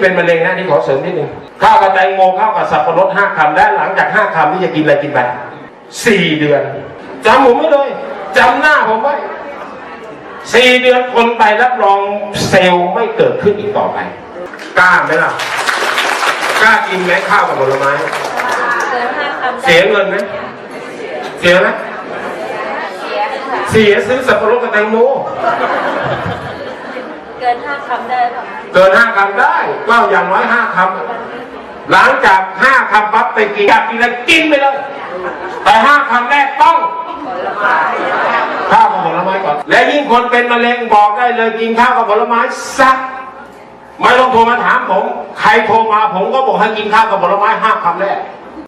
เป็นมะเร็งนะนี่ขอเสริมนิดนึงข้าวกับแตงโมข้าวกับสับปะรดห้าคำและหลังจากห้าคำนี่จะกินอะไรกินไปสี่เดือนจำผมไว้เลยจำหน้าผมไว้สี่เดือนคนไปรับรองเซลล์ไม่เกิดขึ้นอีกต่อไปกล้าไหมล่ะกล้ากินไหมข้าวกับผลไม้เกินห้าคำเสียเงินไหมเสียไหมเสียค่ะเสียซื้อสับปะรดกับแตงโมเกิ นห้าคำได้ป่ะเกินห้าคำได้ ก็อย่างน้อยห้าคำหลังจากห้าคำปั๊บไปกินอยากกินอะไรกินไปเลย แต่ห้าคำแรกต้องข้าวกับผลไม้ก่อน และยิ่งคนเป็นมะเร็งบอกได้เลยกินข้าวกับผลไม้สักไม่ต้องโทรมาถามผม ใครโทรมาผมก็บอกให้กินข้าวกับผลไม้ห้าคำแรก